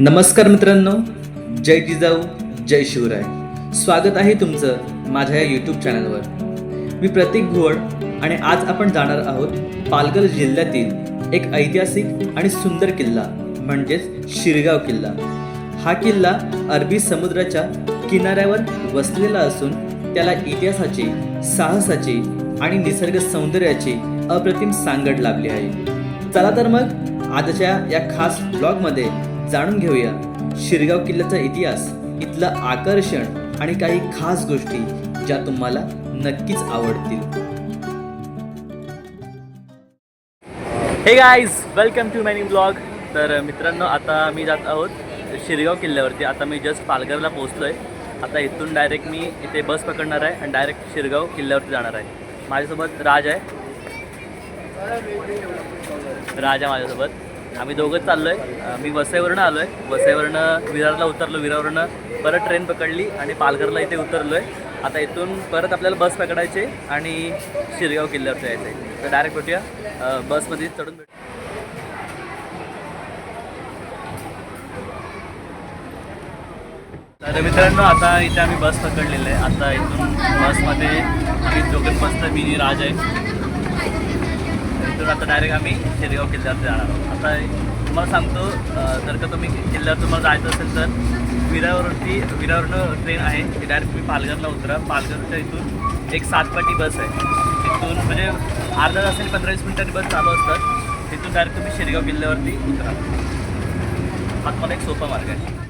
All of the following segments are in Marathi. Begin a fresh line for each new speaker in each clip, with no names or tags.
नमस्कार मित्रांनो जय जिजाऊ जय शिवराय. स्वागत आहे तुमचं माझ्या या यूट्यूब चॅनलवर मी प्रतीक घोळ आणि आज आपण जाणार आहोत पालघर जिल्ह्यातील एक ऐतिहासिक आणि सुंदर किल्ला म्हणजेच शिरगाव किल्ला. हा किल्ला अरबी समुद्राच्या किनाऱ्यावर वसलेला असून त्याला इतिहासाची साहसाची आणि निसर्ग सौंदर्याची अप्रतिम सांगड लाभली आहे. चला तर मग आजच्या या खास ब्लॉगमध्ये जाणून घेऊया शिरगाव किल्ल्याचा इतिहास इथलं आकर्षण आणि काही खास गोष्टी ज्या तुम्हाला नक्कीच आवडतील.
हे guys welcome to many blog तर मित्रांनो आता मी जात आहोत शिरगाव किल्ल्यावरती. आता मी जस्ट पालघरला पोहोचलो आहे आता इथून डायरेक्ट मी इथे बस पकडणार आहे आणि डायरेक्ट शिरगाव किल्ल्यावरती जाणार आहे. माझ्यासोबत राज आहे. राज आहे माझ्यासोबत. आम्ही दोघंच चाललो आहे मी वसईवरनं आलो आहे वसईवरनं विरारला उतरलो. विरारवरनं परत ट्रेन पकडली आणि पालघरला इथे उतरलो आहे आता इथून परत आपल्याला बस पकडायची आणि शिरगाव किल्ल्यावर जायचं आहे तर डायरेक्ट भेटूया. बसमध्ये चढून भेट तर मित्रांनो आता इथे आम्ही बस पकडलेलं आहे. आता इथून बसमध्ये आम्ही दोघं बसतं मी राज आहे. इथून आता डायरेक्ट आम्ही शेरगाव किल्ल्यावरती जाणार आहोत. आता तुम्हाला सांगतो जर का तुम्ही किल्ल्यावर तुम्हाला जायचं असेल तर विरावरती विरावरनं ट्रेन आहे. ती डायरेक्ट तुम्ही पालघरला उतरा. पालघरच्या इथून एक सातपाटी बस आहे. तिथून म्हणजे अर्धा तास आणि पंधरा वीस मिनिटांनी बस चालू असतात. तिथून डायरेक्ट तुम्ही शेरगाव किल्ल्यावरती उतरा. हा तुम्हाला एक सोपा मार्ग आहे.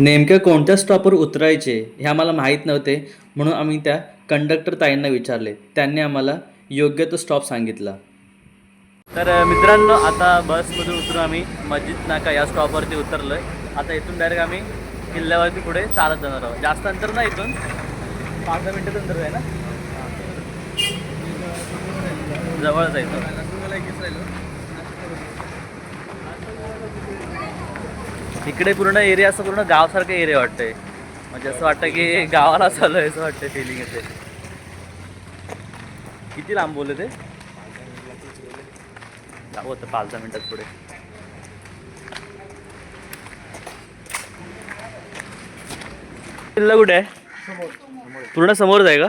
नेमक्या कोणत्या स्टॉपवर उतरायचे हे आम्हाला माहीत नव्हते म्हणून आम्ही त्या कंडक्टर ताईंना विचारले. त्यांनी आम्हाला योग्य तो स्टॉप सांगितला.
तर मित्रांनो आता बसमधून उतरून आम्ही. मस्जिद नाका या स्टॉपवरती उतरलो आहे आता इथून डायरेक्ट आम्ही किल्ल्यावरती पुढे चालत जाणार आहोत. जास्त अंतर नाही इथून. पाच दहा मिनटं अंतर आहे ना? जवळच आहे इथून इकडे पूर्ण एरिया असं पूर्ण गावासारखं एरिया वाटतंय. म्हणजे असं वाटतं की गावाला चालू आहे असं वाटतं फिलिंग येते. किती लांब बोलले ते? होतं पाच दहा मिनटात पुढे. किल्ला कुठे आहे? पूर्ण समोरच आहे का?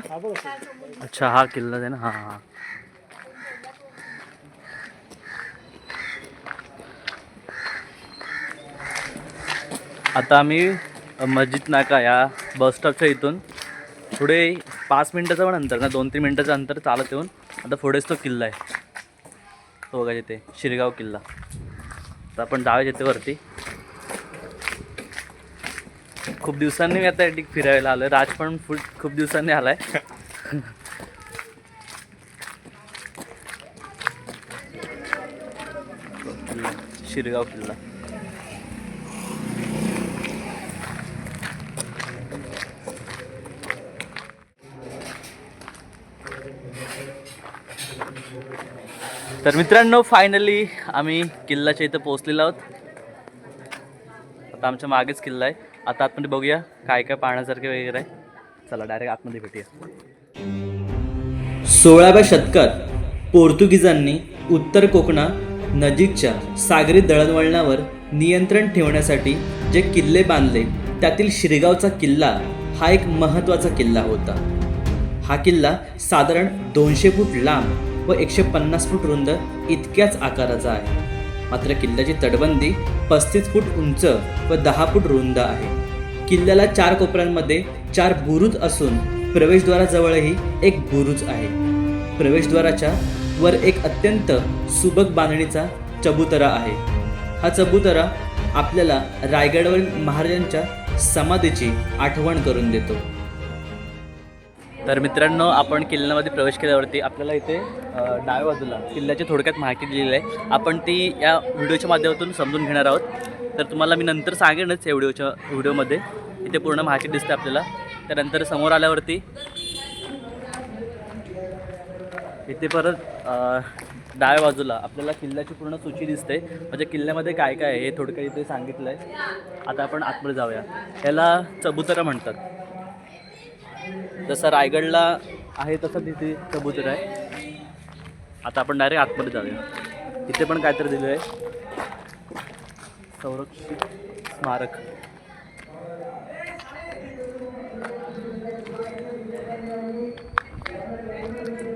अच्छा हा किल्ला आहे ना? हा हा. आता आम्ही मस्जिद नाका या बस स्टॉपच्या इथून. पुढे पाच मिनटाचं पण अंतर ना दोन तीन मिनटाचं अंतर चालत येऊन आता पुढेच तो किल्ला आहे. तो बघा तिथे शिरगाव किल्ला. तर आपण जावे तिथे वरती. खूप दिवसांनी मी आता एटिक फिरायला आलोय. राज पण फुल खूप दिवसांनी आला आहे शिरगाव किल्ला. तर मित्रांनो फायनली आम्ही किल्ल्याच्या इथं पोहोचलेलो आहोत. आता आमच्या मागेच किल्ला आहे. आता आतमध्ये बघूया काय काय पाहण्यासारखे वगैरे आहे. चला डायरेक्ट आतमध्ये भेटूया.
सोळाव्या शतकात पोर्तुगीजांनी उत्तर कोकणा नजीकच्या सागरी दळणवळणावर नियंत्रण ठेवण्यासाठी जे किल्ले बांधले त्यातील शिरगावचा किल्ला हा एक महत्त्वाचा किल्ला होता. हा किल्ला साधारण दोनशे फूट लांब व एकशे पन्नास फूट रुंद इतक्याच आकाराचा आहे. मात्र किल्ल्याची तटबंदी पस्तीस फूट उंच व दहा फूट रुंद आहे. किल्ल्याला चार कोपऱ्यांमध्ये चार बुरुज असून प्रवेशद्वाराजवळही एक बुरुज आहे. प्रवेशद्वाराच्या वर एक अत्यंत सुबक बांधणीचा चबुतरा आहे. हा चबुतरा आपल्याला रायगडवरील महाराजांच्या समाधीची आठवण करून देतो.
तर मित्रांनो आपण किल्ल्यामध्ये प्रवेश केल्यावरती आपल्याला इथे डाव्या बाजूला किल्ल्याची थोडक्यात माहिती दिलेली आहे. आपण ती या व्हिडिओच्या माध्यमातून समजून घेणार आहोत. तर तुम्हाला मी नंतर सांगेनच या व्हिडिओच्या व्हिडिओमध्ये. इथे पूर्ण माहिती दिसते आपल्याला. त्यानंतर समोर आल्यावरती इथे परत डाव्या बाजूला आपल्याला किल्ल्याची पूर्ण सूची दिसते. म्हणजे किल्ल्यामध्ये काय काय आहे हे थोडक्यात इथे सांगितलं आहे आता आपण आतमध्ये जाऊया. याला चबुतरा म्हणतात. जसं रायगडला आहे तसं तिथे कबूतर आहे. आता आपण डायरेक्ट आतमध्ये जाऊया. इथे पण काहीतरी दिलं आहे. संरक्षित स्मारक.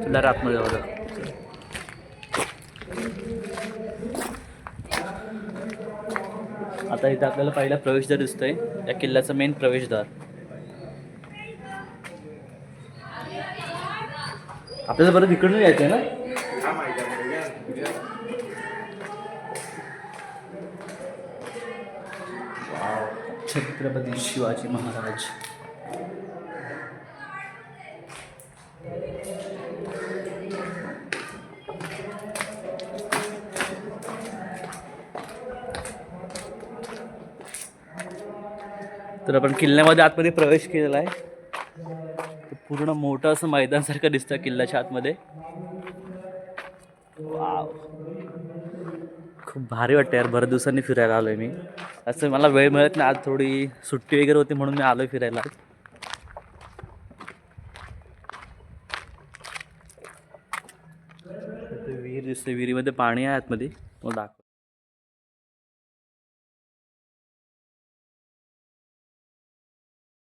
तुला आतमध्ये जाऊ आता इथे आपल्याला पहिला प्रवेशद्वार दिसतोय. या किल्ल्याचं मेन प्रवेशद्वार. आपल्याला बरं तिकडून आहे ना? छत्रपती शिवाजी महाराज. तर आपण किल्ल्यामध्ये आतमध्ये प्रवेश केलेला आहे. पूर्ण मोठं असं मैदानसारखं दिसतं किल्ल्याच्या आतमध्ये. वाव. खूप भारी वाटतं यार बऱ्याच दिवसांनी फिरायला आलोय मी. असं मला वेळ मिळत नाही आज थोडी सुट्टी वगैरे होती म्हणून मी आलोय फिरायला. इथे विहीर दिसते विहिरीमध्ये पाणी आहे आतमध्ये. मग दाखव.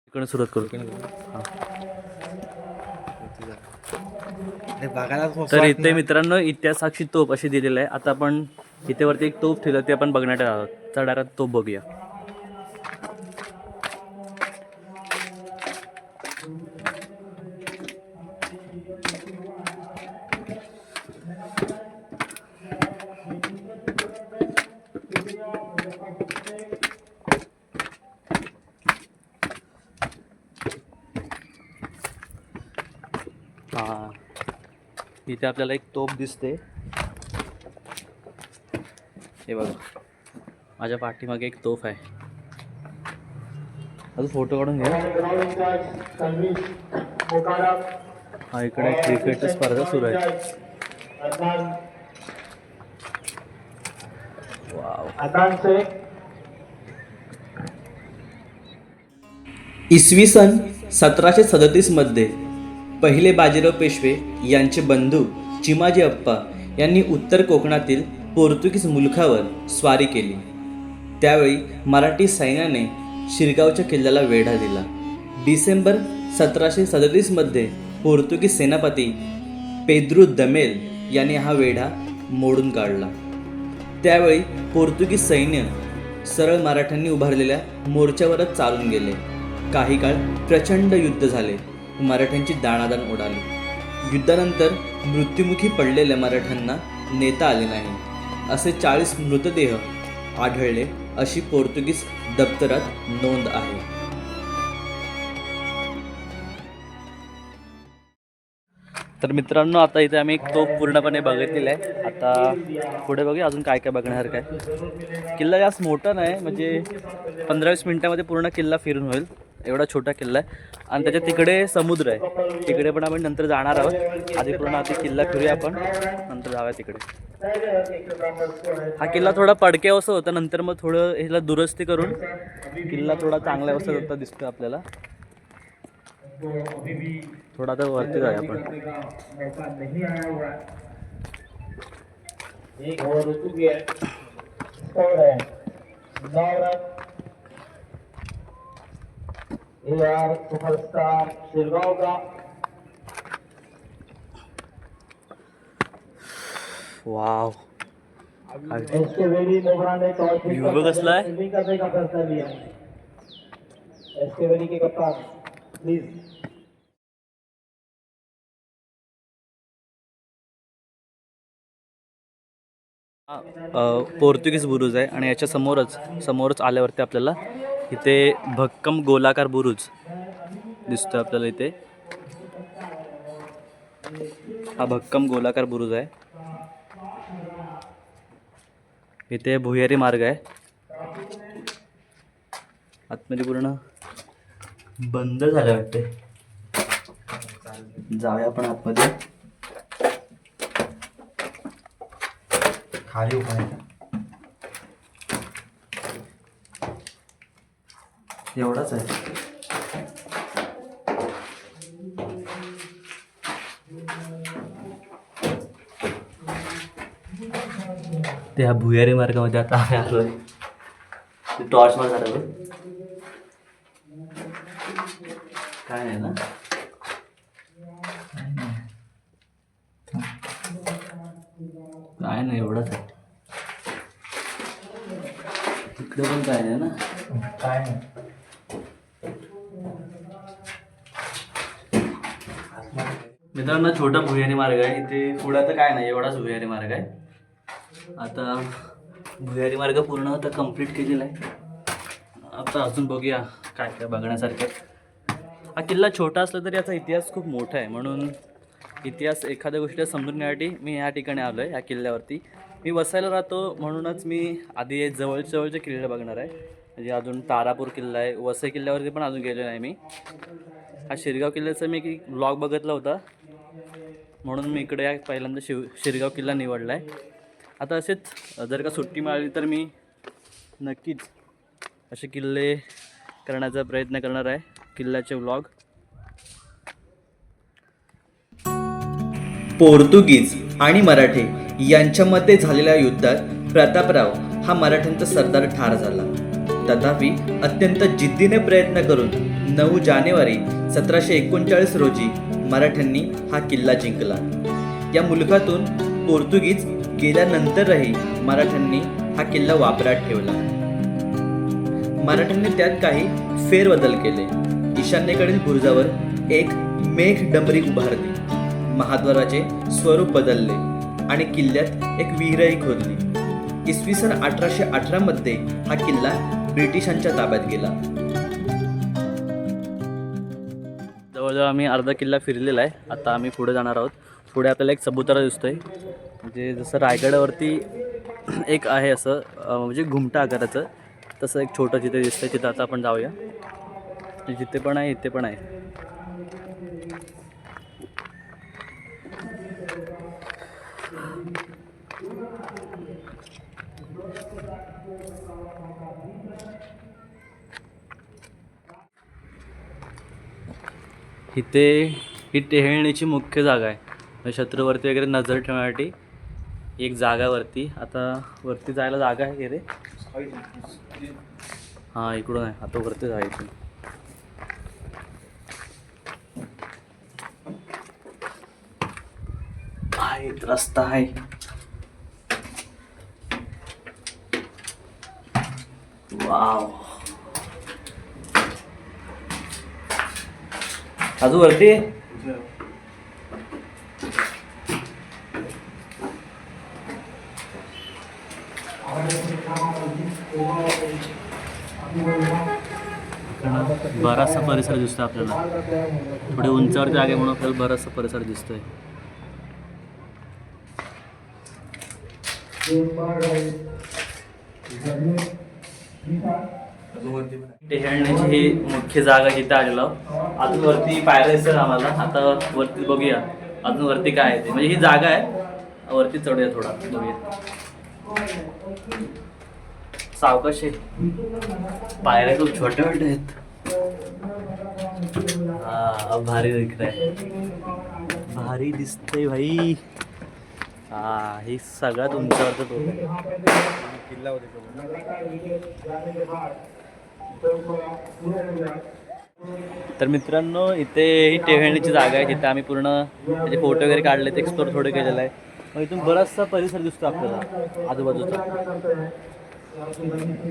इकडून सुरुवात करू. तर इथे मित्रांनो इतिहासाची तोप अशी दिलेली आहे. आता आपण इथे वरती एक तोप ठेवलं ते आपण बघण्यात आहोत डायरेक्ट तोप बघूया हा इथे आपल्याला एक तोप दिसते. हे बघा. माझ्या पाठीमागे एक तोफ आहे. अजून फोटो काढून घ्या. हा इकडे क्रिकेट स्पर्धा सुरू आहे.
इसवी सन सतराशे सदतीसमध्ये पहिले बाजीराव पेशवे यांचे बंधू चिमाजी अप्पा यांनी उत्तर कोकणातील पोर्तुगीज मुलखावर स्वारी केली. त्यावेळी मराठी सैन्याने शिरगावच्या किल्ल्याला वेढा दिला. डिसेंबर सतराशे सदतीसमध्ये पोर्तुगीज सेनापती पेद्रू दमेल यांनी हा वेढा मोडून काढला. त्यावेळी पोर्तुगीज सैन्य सरळ मराठ्यांनी उभारलेल्या मोर्चावरच चालून गेले. काही काळ प्रचंड युद्ध झाले. मराठ्यांची दाणादाण उडाली युद्धानंतर मृत्युमुखी पडलेल्या मराठ्यांना नेता आले नाही. असे चाळीस मृतदेह आढळले अशी पोर्तुगीज दप्तरात नोंद आहे.
तर मित्रांनो आता इथे आम्ही तो पूर्णपणे बघितलेला आहे. आता पुढे बघूया अजून काय काय बघण्यासारखं आहे किल्ला जास्त मोठा नाही म्हणजे पंधरा वीस मिनिटामध्ये पूर्ण किल्ला फिरून होईल. एवढा छोटा किल्ला आहे. आणि त्याच्या तिकडे समुद्र आहे. तिकडे पण आपण नंतर जाणार आहोत. आधी पूर्ण आधी किल्ला फिरूया आपण. नंतर जाऊया तिकडे. हा किल्ला थोडा पडक्या अवस्था होता. नंतर मग थोडं ह्याला दुरुस्ती करून किल्ला थोडा चांगल्या अवस्थेत होता दिसतो आपल्याला. थोडा आता वरती जाऊया आपण
मौका नहीं आया हुआ है एक ओवर हो चुकी है स्कोर है नौ run A R superstar Shirgaon का
वाव
इसके वेरी मोगरा ने टॉस
है?
फील्डिंग करने का फैसला लिया इसके के कप्तान. प्लीज
अ, पोर्तुगीज बुरुज आहे आणि याच्या समोरच समोरच आल्यावरती आपल्याला इथे भक्कम गोलाकार बुरुज दिसतो आपल्याला इथे. हा भक्कम गोलाकार बुरुज आहे. इथे भुयारी मार्ग आहे. आतमध्ये पूर्ण बंद झालं वाटते जाऊया आपण आतमध्ये.
खाली उभा
एवढाच आहे. ते ह्या भुयारी मार्गामध्ये आता आम्ही आलो आहे टॉर्च मार आलो काय नाही ना? काय नाही. एवढाच आहे. तिकडे पण काय नाही ना?
काय नाही.
मित्रांनो छोटा भुयारी मार्ग आहे. इथे पुढं तर काय नाही एवढाच भुयारी मार्ग आहे. आता भुयारी मार्ग पूर्ण आता कंप्लीट केलेला आहे. आता अजून बघूया काय काय बघण्यासारखं हा किल्ला छोटा असला तरी याचा इतिहास खूप मोठा आहे. म्हणून इतिहास एखाद्या गोष्टीला समजून घेण्यासाठी मी ह्या ठिकाणी आलो आहे ह्या किल्ल्यावरती. मी वसायला राहतो म्हणूनच मी आधी जवळच्या जवळचे किल्ले बघणार आहे. म्हणजे अजून तारापूर किल्ला आहे वसई किल्ल्यावरती पण अजून गेलो नाही मी. हा शिरगाव किल्ल्याचा मी एक ब्लॉग बघितला होता. म्हणून मी इकडे पहिल्यांदा शिव शिरगाव किल्ला निवडला आहे आता असेच जर का सुट्टी मिळाली तर मी नक्कीच असे किल्ले करण्याचा प्रयत्न करणार आहे किल्ल्याचे व्लॉग
पोर्तुगीज आणि मराठे यांच्यामध्ये झालेल्या युद्धात प्रतापराव हा मराठ्यांचा सरदार ठार झाला. तथापि अत्यंत जिद्दीने प्रयत्न करून नऊ जानेवारी सतराशे एकोणचाळीस रोजी मराठ्यांनी हा किल्ला जिंकला. या मुलखातून पोर्तुगीज गेल्यानंतरही मराठ्यांनी हा किल्ला वापरात ठेवला. मराठ्यांनी त्यात काही फेरबदल केले. ईशान्येकडील बुरुजावर एक मेघ डंबरी उभारली. महाद्वाराचे स्वरूप बदलले आणि किल्ल्यात एक विहीरही खोदली. इसवी सन अठराशे अठरामध्ये हा किल्ला ब्रिटिशांच्या ताब्यात गेला.
जवळजवळ आम्ही अर्धा किल्ला फिरलेला आहे. आता आम्ही पुढे जाणार आहोत. पुढे आपल्याला एक चबुतरा आहे म्हणजे जसं रायगडावरती एक आहे असं म्हणजे घुमटा आकाराचं. तसं एक छोटं जिथे दिसतंय तिथं आता आपण जाऊया. जिथे पण आहे इथे पण आहे. इथे ही टेहळणीची मुख्य जागा आहे. शत्रूवरती वगैरे नजर ठेवण्यासाठी एक जागावरती आता वरती जायला जागा आहे रे? हां इकडून आहे. आता वरती जायचं. रस्ता आहे. वाव. अजून वरती? बराचसा परिसर दिसतोय आपल्याला. थोडे उंचावर जागे आहे म्हणून आपल्याला बराचसा परिसर दिसतोय. टेहळण्याची ही मुख्य जागा जिथे आलेलो अजून वरती पायऱ्या दिसतात आम्हाला. आता वरती बघूया अजून वरती काय आहे ते. म्हणजे ही जागा आहे वरती चढूया थोडा बघूया. सावकाश आहे. पायऱ्या खूप छोट्या छोट्या आहेत. हा भारी दिसत आहे भारी दिसतंय भाई. हा ही सगळ्यात उंचावरचा तो. तर मित्रांनो इथे ही टेहळणीची जागा आहे. जिथे आम्ही पूर्ण त्याचे फोटो वगैरे काढले ते एक्सप्लोर थोडं केलेलं आहे. मग इथून बराचसा परिसर दिसतो आपल्याला आजूबाजूचा.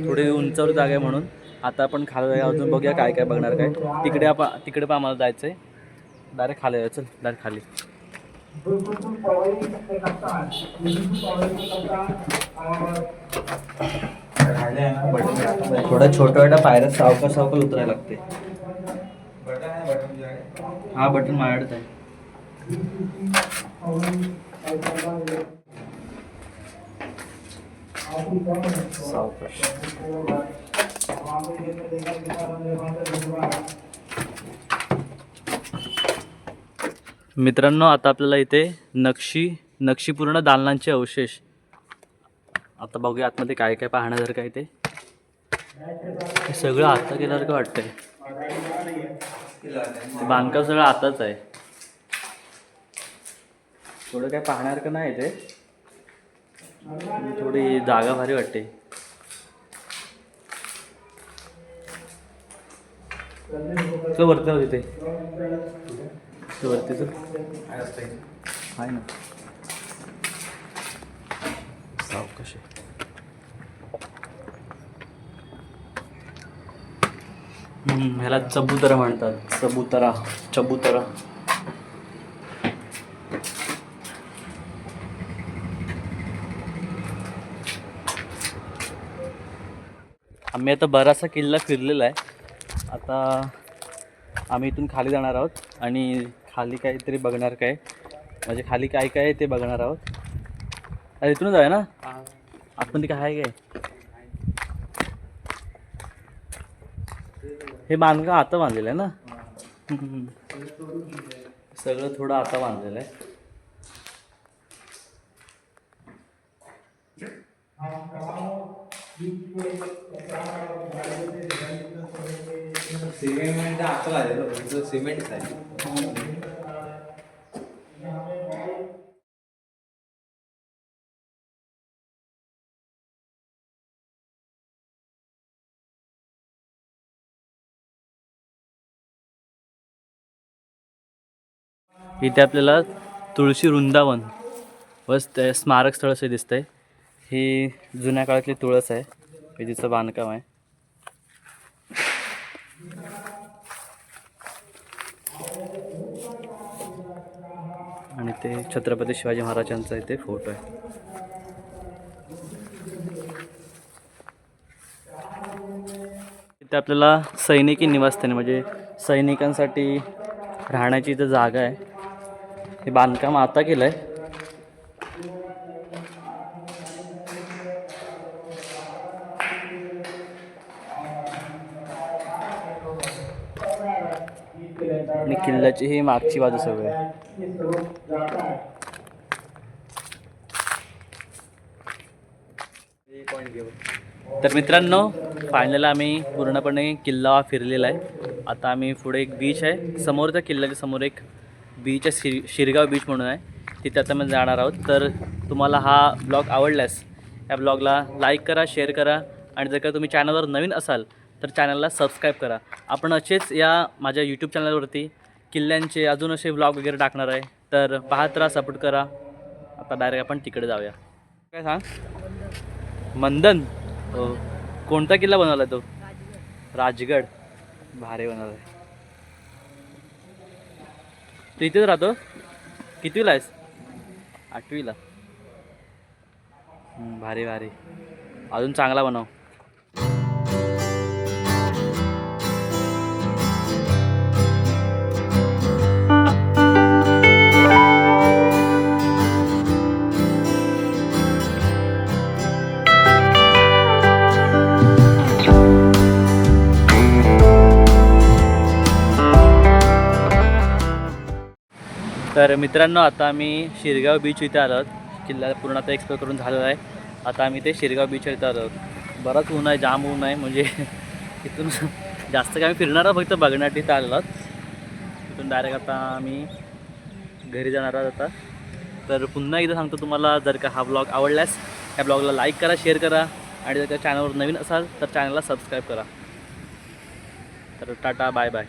थोडी उंचावर जागा आहे म्हणून. आता आपण खाली अजून बघूया काय काय बघणार काय. तिकडे आपण तिकडे पण आम्हाला जायचं आहे डायरेक्ट खाली जायचं चल डायरेक्ट खाली. थोडं छोटं छोट्या पायऱ्या सावका सावकाश उतरायला लागते. हा बटन माझ्याकडेच आहे. सावकाश मित्रांनो आता आपल्याला इथे नक्षी नक्षीपूर्ण दालनांचे अवशेष आता बघूया आतमध्ये काय काय पाहण्यासारखं आहे ते. सगळं आता केल्यासारखं वाटतंय. बांधकाम सगळं आताच आहे. थोडं काय पाहण्यासारखं नाही ते. थोडी जागा भारी वाटते. चल वरती जाऊ तिथे. वरती चल. आहे ना. सावकाश आहे. ह्याला चबुतरा म्हणतात. चबुतरा चबुतरा. आम्ही आता बराचसा किल्ला फिरलेला आहे. आता आम्ही इथून खाली जाणार आहोत आणि खाली काहीतरी बघणार काय. म्हणजे खाली काय काय आहे ते बघणार आहोत. अरे इथूनच आहे ना? आपण ते काय आहे काय? हे बांधकाम आता बांधलेलं आहे ना? सगळं थोडं आता बांधलेलं आहे.
सिमेंट म्हणजे आता आलेलो सिमेंट आहे.
इथे आपल्याला तुळशी वृंदावन व स्मारक स्थळ असे दिसतंय. ही जुन्या काळातली तुळस आहे. विजेचं तिचं बांधकाम आहे. आणि ते छत्रपती शिवाजी महाराजांचा इथे फोटो आहे. इथे आपल्याला सैनिकी निवासस्थाने म्हणजे सैनिकांसाठी राहण्याची इथं जागा आहे. हे बांधकाम आता केलं आहे आणि किल्ल्याची ही मागची बाजू सगळी. तर मित्रांनो फायनल आम्ही पूर्णपणे किल्ला फिरलेला आहे. आता आम्ही पुढे एक बीच आहे. समोरच्या किल्ल्याच्या समोर एक बीच आहे शिर शिरगाव बीच म्हणून आहे. तिथे आता मी जाणार आहोत. तर तुम्हाला हा ब्लॉग आवडल्यास या ब्लॉगला लाईक करा शेअर करा आणि जर का तुम्ही चॅनलवर नवीन असाल तर चॅनलला सबस्क्राईब करा. आपण असेच या माझ्या यूट्यूब चॅनलवरती किल्ल्यांचे अजून असे ब्लॉग वगैरे टाकणार आहे. तर पाहत राहा सपोर्ट करा. आता डायरेक्ट आपण तिकडे जाऊया. काय सांग? मंदन? हो. कोणता किल्ला बनवला तो? राजगड. भारी बनवला आहे तू इथेच राहतो? कितवीला आहेस? आठवीला. भारी भारी. अजून चांगला बनव. तर मित्रांनो आता आम्ही शिरगाव बीच इथे आलो आहोत. किल्ला पूर्ण आता एक्सप्लोर करून झालेला आहे. आता आम्ही ते शिरगाव बीच इथे आलो आहोत. बराच ऊन आहे जाम ऊन आहे. म्हणजे इथून जास्त काय फिरणार आहोत फक्त बघण्यासाठी इथं आलेलो आहोत. इथून डायरेक्ट आता आम्ही घरी जाणार आहोत आता. तर पुन्हा एकदा सांगतो तुम्हाला जर का हा ब्लॉग आवडल्यास या ब्लॉगला लाईक करा शेअर करा. आणि जर का चॅनलवर नवीन असाल तर चॅनलला सबस्क्राईब करा. तर टाटा बाय बाय